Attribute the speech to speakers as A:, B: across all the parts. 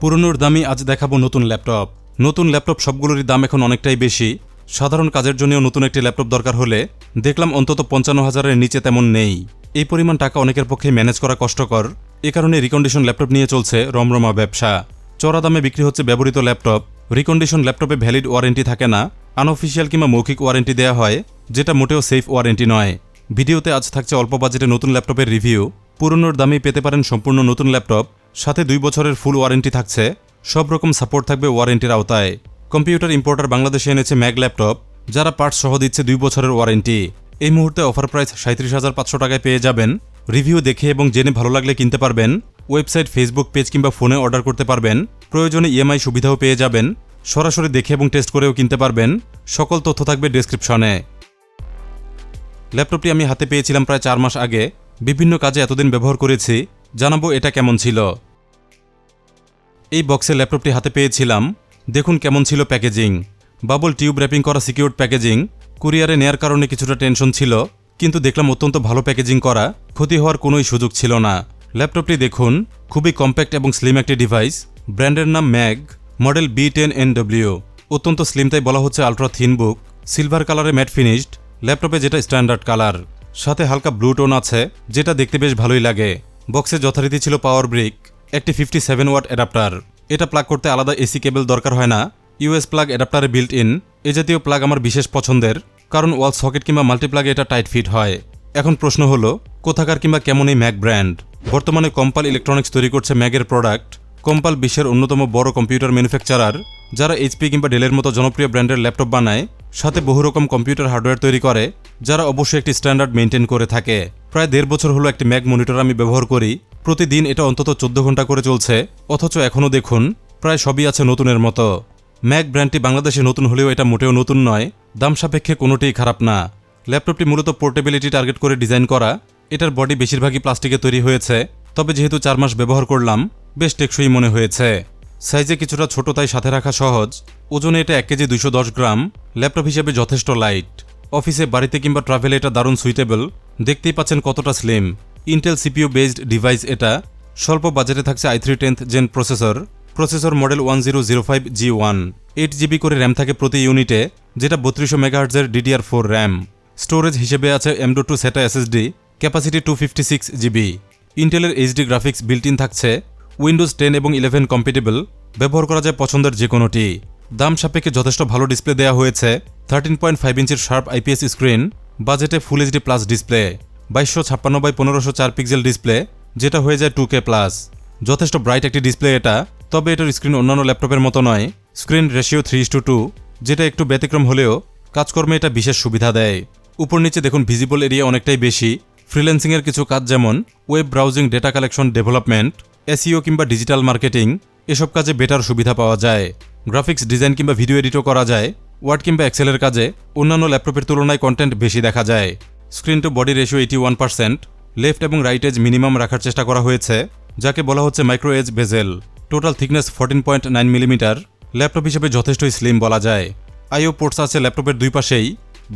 A: পুরনোর দামই আজ দেখাবো নতুন ল্যাপটপ। নতুন ল্যাপটপ সবগুলোরই দাম এখন অনেকটাই বেশি। সাধারণ কাজের জন্যও নতুন একটি ল্যাপটপ দরকার হলে দেখলাম অন্তত পঞ্চান্ন হাজারের নিচে তেমন নেই। এই পরিমাণ টাকা অনেকের পক্ষে ম্যানেজ করা কষ্টকর। এ কারণে রিকন্ডিশন ল্যাপটপ নিয়ে চলছে রমরমা ব্যবসা। চড়া দামে বিক্রি হচ্ছে ব্যবহৃত ল্যাপটপ। রিকন্ডিশন ল্যাপটপে ভ্যালিড ওয়ারেন্টি থাকে না আনঅফিসিয়াল কিংবা মৌখিক ওয়ারেন্টি দেওয়া হয়, যেটা মোটেও সেফ ওয়ারেন্টি নয়। ভিডিওতে আজ থাকছে অল্প বাজেটে নতুন ল্যাপটপের রিভিউ। পুরনোর দামেই পেতে পারেন সম্পূর্ণ নতুন ল্যাপটপ। সাথে দুই বছরের ফুল ওয়ারেন্টি থাকছে। সব রকম সাপোর্ট থাকবে ওয়ারেন্টির আওতায়। কম্পিউটার ইম্পোর্টার বাংলাদেশে এনেছে ম্যাগ ল্যাপটপ, যারা পার্টস সহ দিচ্ছে দুই বছরের ওয়ারেন্টি। এই মুহূর্তে অফার প্রাইস সাঁত্রিশ হাজার পাঁচশো টাকায় পেয়ে যাবেন। রিভিউ দেখে এবং জেনে ভালো লাগলে কিনতে পারবেন। ওয়েবসাইট, ফেসবুক পেজ কিংবা ফোনে অর্ডার করতে পারবেন। প্রয়োজনে ইএমআই সুবিধাও পেয়ে যাবেন। সরাসরি দেখে এবং টেস্ট করেও কিনতে পারবেন। সকল তথ্য থাকবে ডেসক্রিপশনে। ল্যাপটপটি আমি হাতে পেয়েছিলাম প্রায় চার মাস আগে। বিভিন্ন কাজে এতদিন ব্যবহার করেছি। জানাব এটা কেমন ছিল। এই বক্সে ল্যাপটপটি হাতে পেয়েছিলাম। দেখুন কেমন ছিল প্যাকেজিং। বাবল টিউব র্যাপিং করা সিকিউরড প্যাকেজিং। কুরিয়ারে নেয়ার কারণে কিছুটা টেনশন ছিল, কিন্তু দেখলাম অত্যন্ত ভালো প্যাকেজিং করা। ক্ষতি হওয়ার কোনোই সুযোগ ছিল না। ল্যাপটপটি দেখুন, খুবই কম্প্যাক্ট এবং স্লিম একটি ডিভাইস। ব্র্যান্ডের নাম Mag, model B ten N W. অত্যন্ত স্লিম তাই বলা হচ্ছে আলট্রা থিন বুক। সিলভার কালারে ম্যাট ফিনিশড। ল্যাপটপে যেটা স্ট্যান্ডার্ড কালার। সাথে হালকা ব্লু টোন আছে, যেটা দেখতে বেশ ভালোই লাগে। বক্সে যথারীতি ছিল পাওয়ার ব্রিক একটি ফিফটি সেভেন ওয়াট অ্যাডাপ্টার এটা প্লাগ করতে আলাদা এসি কেবল দরকার হয় না। ইউএস প্লাগ অ্যাডাপ্টারে বিল্ট ইন এ জাতীয় প্লাগ আমার বিশেষ পছন্দের, কারণ ওয়াল সকেট কিংবা মাল্টিপ্লাগে এটা টাইট ফিট হয়। এখন প্রশ্ন হলো, কোথাকার কিংবা কেমন এই ম্যাক ব্র্যান্ড? বর্তমানে কম্পাল ইলেকট্রনিক্স তৈরি করছে ম্যাগের প্রোডাক্ট কম্পাল বিশ্বের অন্যতম বড় কম্পিউটার ম্যানুফ্যাকচারার যারা এইচপি কিংবা ডেলের মতো জনপ্রিয় ব্র্যান্ডের ল্যাপটপ বানায়, সাথে বহু রকম কম্পিউটার হার্ডওয়্যার তৈরি করে, যারা অবশ্যই একটি স্ট্যান্ডার্ড মেনটেন করে থাকে। প্রায় দেড় বছর হলো একটি ম্যাক মনিটর আমি ব্যবহার করি। প্রতিদিন এটা অন্তত চোদ্দ ঘণ্টা করে চলছে। অথচ এখনও দেখুন, প্রায় সবই আছে নতুনের মতো। ম্যাক ব্র্যান্ডটি বাংলাদেশে নতুন হলেও এটা মোটেও নতুন নয়। দাম সাপেক্ষে কোনোটিই খারাপ না। ল্যাপটপটি মূলত পোর্টেবিলিটি টার্গেট করে ডিজাইন করা। এটার বডি বেশিরভাগই প্লাস্টিকে তৈরি হয়েছে। তবে যেহেতু চার মাস ব্যবহার করলাম, বেশ টেকসই মনে হয়েছে। সাইজে কিছুটা ছোট তাই সাথে রাখা সহজ। ওজনে এটা এক কেজি দশ গ্রাম। ল্যাপটপ হিসেবে যথেষ্ট লাইট। অফিসে, বাড়িতে কিংবা ট্রাভেলে এটা দারুণ সুইটেবল। দেখতেই পাচ্ছেন কতটা slim Intel CPU based device এটা। স্বল্প বাজেটে থাকছে I three tenth gen processor processor model one zero zero five G one eight GB করে র্যাম থাকে প্রতি ইউনিটে যেটা বত্রিশশো মেগাহার্জের ডিডিআর ফোর র্যাম স্টোরেজ হিসেবে আছে এমডো টু সেটা SSD capacity two fifty six GB ইন্টেলের এইচডি গ্রাফিক্স বিল্ট ইন থাকছে। উইন্ডোজ টেন এবং ইলেভেন কম্পিটেবল ব্যবহার করা যায় পছন্দের যে কোনোটি দাম সাপেক্ষে যথেষ্ট ভালো ডিসপ্লে দেওয়া হয়েছে। থার্টিন পয়েন্ট ফাইভ ইঞ্চির শার্প আইপিএস স্ক্রিন বাজেটে ফুল এইচডি প্লাস ডিসপ্লে বাইশশো ছাপ্পান্ন বাই পনেরোশো চার পিক্সেল ডিসপ্লে যেটা হয়ে যায় টু কে প্লাস যথেষ্ট ব্রাইট একটি ডিসপ্লে এটা, তবে এটার স্ক্রিন অন্যান্য ল্যাপটপের মতো নয়। Screen ratio three two two যেটা একটু ব্যতিক্রম হলেও কাজকর্মে এটা বিশেষ সুবিধা দেয়। উপর নিচে দেখুন ভিজিবল এরিয়া অনেকটাই বেশি। ফ্রিল্যান্সিংয়ের কিছু কাজ যেমন web browsing data collection development SEO কিংবা ডিজিটাল মার্কেটিং এসব কাজে বেটার সুবিধা পাওয়া যায়। গ্রাফিক্স ডিজাইন কিংবা ভিডিও এডিটও করা যায়। ওয়ার্ড কিংবা এক্সেলের কাজে অন্যান্য ল্যাপটপের তুলনায় কন্টেন্ট বেশি দেখা যায়। Screen to body ratio eighty one percent left এবং রাইট এজ মিনিমাম রাখার চেষ্টা করা হয়েছে, যাকে বলা হচ্ছে micro edge bezel total thickness fourteen point nine millimetre laptop হিসেবে যথেষ্টই স্লিম বলা যায়। আইও পোর্টস আছে ল্যাপটপের দুই পাশেই,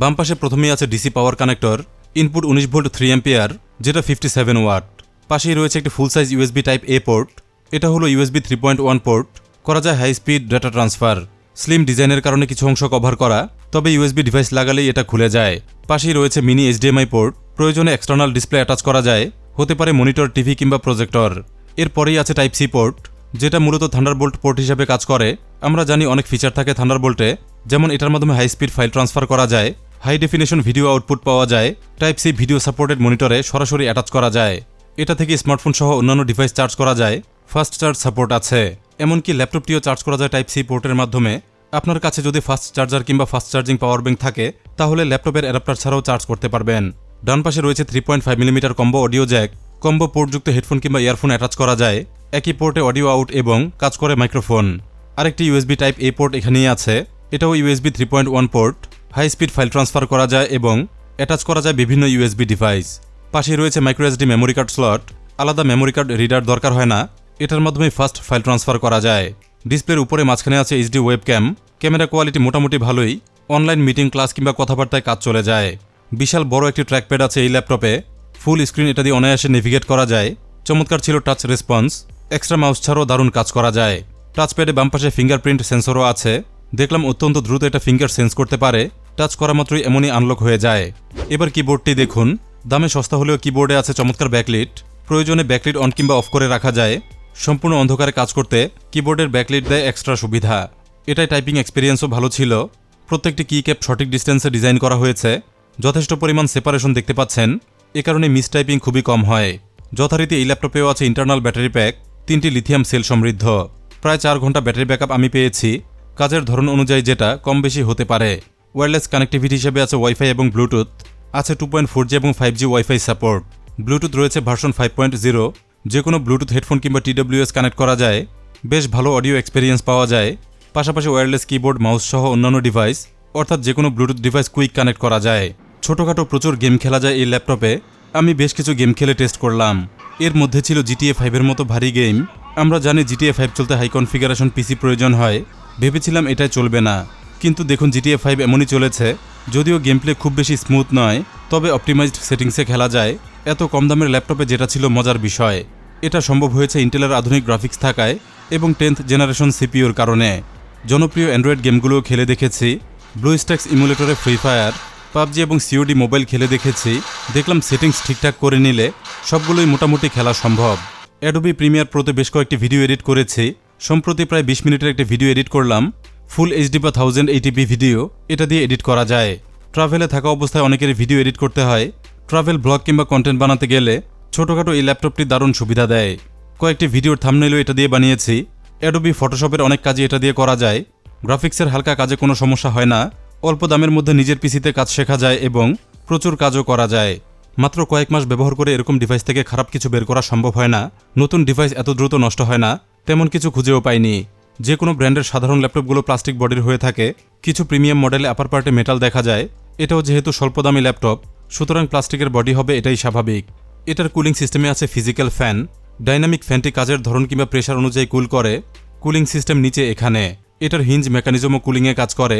A: বাম পাশে প্রথমেই আছে ডিসি পাওয়ার কানেক্টর ইনপুট উনিশ ভোল্ট থ্রি এম্পিয়ার যেটা ফিফটি সেভেন ওয়াট পাশেই রয়েছে একটি full size USB type A port এটা হলো USB three point one port করা যায় high speed data transfer slim ডিজাইনের কারণে কিছু অংশ কভার করা, তবে ইউএসবি ডিভাইস লাগালেই এটা খুলে যায়। পাশেই রয়েছে মিনি এইচডিএমআই পোর্ট। প্রয়োজনে এক্সটার্নাল ডিসপ্লে অ্যাটাচ করা যায়। হতে পারে মনিটর, টিভি কিংবা প্রজেক্টর। এরপরেই আছে টাইপ সি পোর্ট, যেটা মূলত থান্ডারবোল্ট পোর্ট হিসেবে কাজ করে। আমরা জানি অনেক ফিচার থাকে থান্ডারবোল্টে, যেমন এটার মাধ্যমে হাই স্পিড ফাইল ট্রান্সফার করা যায় হাই ডেফিনেশন ভিডিও আউটপুট পাওয়া যায় টাইপ সি ভিডিও সাপোর্টেড মনিটরে সরাসরি অ্যাটাচ করা যায়। এটা থেকে স্মার্টফোন সহ অন্যান্য ডিভাইস চার্জ করা যায়। ফাস্ট চার্জ সাপোর্ট আছে। এমনকি ল্যাপটপটিও চার্জ করা যায় টাইপ সি পোর্টের মাধ্যমে। আপনার কাছে যদি ফাস্ট চার্জার কিংবা ফাস্ট চার্জিং পাওয়ার ব্যাংক থাকে, তাহলে ল্যাপটপের অ্যাডাপ্টার ছাড়াও চার্জ করতে পারবেন। ডান পাশে রয়েছে three point five millimetre combo audio jack combo পোর্টযুক্ত headphone কিংবা ইয়ারফোন অ্যাটাচ করা যায়। একই পোর্টে অডিও আউট এবং কাজ করে মাইক্রোফোন আরেকটি ইউএসবি টাইপ এ পোর্ট এখানেই আছে। এটাও USB three point one port high speed file transfer করা যায় এবং অ্যাটাচ করা যায় বিভিন্ন ইউএসবি ডিভাইস পাশে রয়েছে micro SD memory card slot আলাদা মেমোরি কার্ড রিডার দরকার হয় না। এটার মাধ্যমে ফাস্ট ফাইল ট্রান্সফার করা যায়। ডিসপ্লের উপরে মাঝখানে আছে HD web cam camera quality মোটামুটি ভালোই। অনলাইন মিটিং, ক্লাস কিংবা কথাবার্তায় কাজ চলে যায়। বিশাল বড় একটি ট্র্যাকপ্যাড আছে এই ল্যাপটপে। ফুল স্ক্রিন এটা দিয়ে অনায়াসে নেভিগেট করা যায়। চমৎকার ছিল টাচ রেসপন্স এক্সট্রা মাউস ছাড়াও দারুণ কাজ করা যায়। টাচপ্যাডে বাম পাশে ফিঙ্গারপ্রিন্ট সেন্সরও আছে। দেখলাম অত্যন্ত দ্রুত এটা ফিঙ্গার সেন্স করতে পারে। টাচ করা মাত্রই এমনই আনলক হয়ে যায়। এবার কিবোর্ডটি দেখুন। দামে সস্তা হলেও কিবোর্ডে আছে চমৎকার ব্যাকলিট প্রয়োজনে ব্যাকলিট অন কিংবা অফ করে রাখা যায়। সম্পূর্ণ অন্ধকারে কাজ করতে কিবোর্ডের ব্যাকলিট দেয় এক্সট্রা সুবিধা। এটাই টাইপিং এক্সপিরিয়েন্সও ভালো ছিল। প্রত্যেকটি কি ক্যাপ সঠিক ডিস্টেন্সে ডিজাইন করা হয়েছে। যথেষ্ট পরিমাণ সেপারেশন দেখতে পাচ্ছেন। এ কারণে মিস টাইপিং খুবই কম হয়। যথারীতি এই ল্যাপটপেও আছে ইন্টারনাল ব্যাটারি প্যাক তিনটি লিথিয়াম সেল সমৃদ্ধ। প্রায় চার ঘণ্টা ব্যাটারি ব্যাকআপ আমি পেয়েছি। কাজের ধরন অনুযায়ী যেটা কম বেশি হতে পারে। ওয়্যারলেস কানেক্টিভিটি হিসেবে আছে ওয়াইফাই এবং ব্লুটুথ আছে টু পয়েন্ট ফোর জি এবং five G WiFi support Bluetooth রয়েছে ভার্সন ফাইভ পয়েন্ট জিরো যে কোনো ব্লুটুথ হেডফোন কিংবা টিডব্লিউএস কানেক্ট করা যায়, বেশ ভালো অডিও এক্সপিরিয়েন্স পাওয়া যায়। পাশাপাশি ওয়্যারলেস কিবোর্ড মাউস সহ অন্যান্য ডিভাইস অর্থাৎ যে কোনো ব্লুটুথ ডিভাইস কুইক কানেক্ট করা যায়। ছোটোখাটো প্রচুর গেম খেলা যায় এই ল্যাপটপে আমি বেশ কিছু গেম খেলে টেস্ট করলাম। এর মধ্যে ছিল জিটিএ ফাইভের মতো ভারী গেম আমরা জানি জিটিএ ফাইভ চলতে হাই কনফিগারেশন পিসি প্রয়োজন হয়। ভেবেছিলাম এটাই চলবে না। কিন্তু দেখুন জিটিএ ফাইভ এমনই চলেছে, যদিও গেম প্লে খুব বেশি স্মুথ নয়। তবে অপটিমাইজড সেটিংসে খেলা যায়। এত কম দামের ল্যাপটপে যেটা ছিল মজার বিষয়। এটা সম্ভব হয়েছে ইন্টেলের আধুনিক গ্রাফিক্স থাকায় এবং টেন্থ জেনারেশন সিপিওর কারণে। জনপ্রিয় অ্যান্ড্রয়েড গেমগুলোও খেলে দেখেছি। ব্লু স্ট্যাক্স ইমুলেটরে ফ্রি ফায়ার, পাবজি এবং সিওডি মোবাইল খেলে দেখেছি। দেখলাম সেটিংস ঠিকঠাক করে নিলে সবগুলোই মোটামুটি খেলা সম্ভব। অ্যাডোবি প্রিমিয়ার প্রোতে বেশ কয়েকটি ভিডিও এডিট করেছি। সম্প্রতি প্রায় বিশ মিনিটের একটি ভিডিও এডিট করলাম। ফুল এইচডি বা থাউজেন্ড এইটিপি ভিডিও, এটা দিয়ে এডিট করা যায়। ট্রাভেলে থাকা অবস্থায় অনেকেরই ভিডিও এডিট করতে হয়। ট্রাভেল ব্লগ কিংবা কন্টেন্ট বানাতে গেলে ছোটোখাটো এই ল্যাপটপটি দারুণ সুবিধা দেয়। কয়েকটি ভিডিওর থামনেলও এটা দিয়ে বানিয়েছি। অ্যাডোবি ফটোশপের অনেক কাজই এটা দিয়ে করা যায়। গ্রাফিক্সের হালকা কাজে কোনো সমস্যা হয় না। অল্প দামের মধ্যে নিজের পিসিতে কাজ শেখা যায় এবং প্রচুর কাজও করা যায়। মাত্র কয়েক মাস ব্যবহার করে এরকম ডিভাইস থেকে খারাপ কিছু বের করা সম্ভব হয় না। নতুন ডিভাইস এত দ্রুত নষ্ট হয় না, তেমন কিছু খুঁজেও পাইনি। যে কোনো ব্র্যান্ডের সাধারণ ল্যাপটপগুলো প্লাস্টিক বডির হয়ে থাকে কিছু প্রিমিয়াম মডেলে আপার পার্টে মেটাল দেখা যায়। এটাও যেহেতু স্বল্প দামি ল্যাপটপ সুতরাং প্লাস্টিকের বডি হবে এটাই স্বাভাবিক। এটার কুলিং সিস্টেমে আছে ফিজিক্যাল ফ্যান ডাইনামিক ফ্যানটি কাজের ধরন কিংবা প্রেশার অনুযায়ী কুল করে কুলিং সিস্টেম নিচে এখানে। এটার হিঞ্জ মেকানিজমও কুলিংয়ে কাজ করে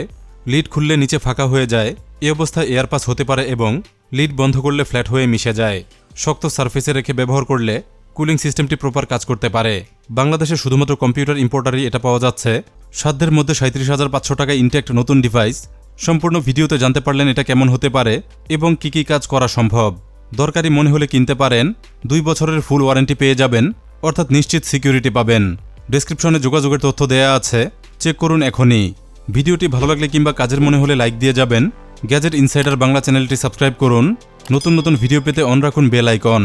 A: লিড খুললে নিচে ফাঁকা হয়ে যায়, এ অবস্থায় এয়ার পাস হতে পারে এবং লিড বন্ধ করলে ফ্ল্যাট হয়ে মিশে যায়। শক্ত সারফেসে রেখে ব্যবহার করলে কুলিং সিস্টেমটি প্রপার কাজ করতে পারে। বাংলাদেশে শুধুমাত্র কম্পিউটার ইম্পোর্টারই এটা পাওয়া যাচ্ছে। সাধ্যের মধ্যে সাঁত্রিশ হাজার পাঁচশো টাকা ইনটেক্ট নতুন ডিভাইস। সম্পূর্ণ ভিডিওতে জানতে পারলেন এটা কেমন হতে পারে এবং কি কি কাজ করা সম্ভব। দরকারি মনে হলে কিনতে পারেন। দুই বছরের ফুল ওয়ারেন্টি পেয়ে যাবেন। অর্থাৎ নিশ্চিত সিকিউরিটি পাবেন। ডেসক্রিপশনে যোগাযোগের তথ্য দেয়া আছে। চেক করুন এখনই। ভিডিওটি ভালো লাগলে কিংবা কাজের মনে হলে লাইক দিয়ে যাবেন। গ্যাজেট ইনসাইডার বাংলা চ্যানেলটি সাবস্ক্রাইব করুন। নতুন নতুন ভিডিও পেতে অন রাখুন বেল আইকন।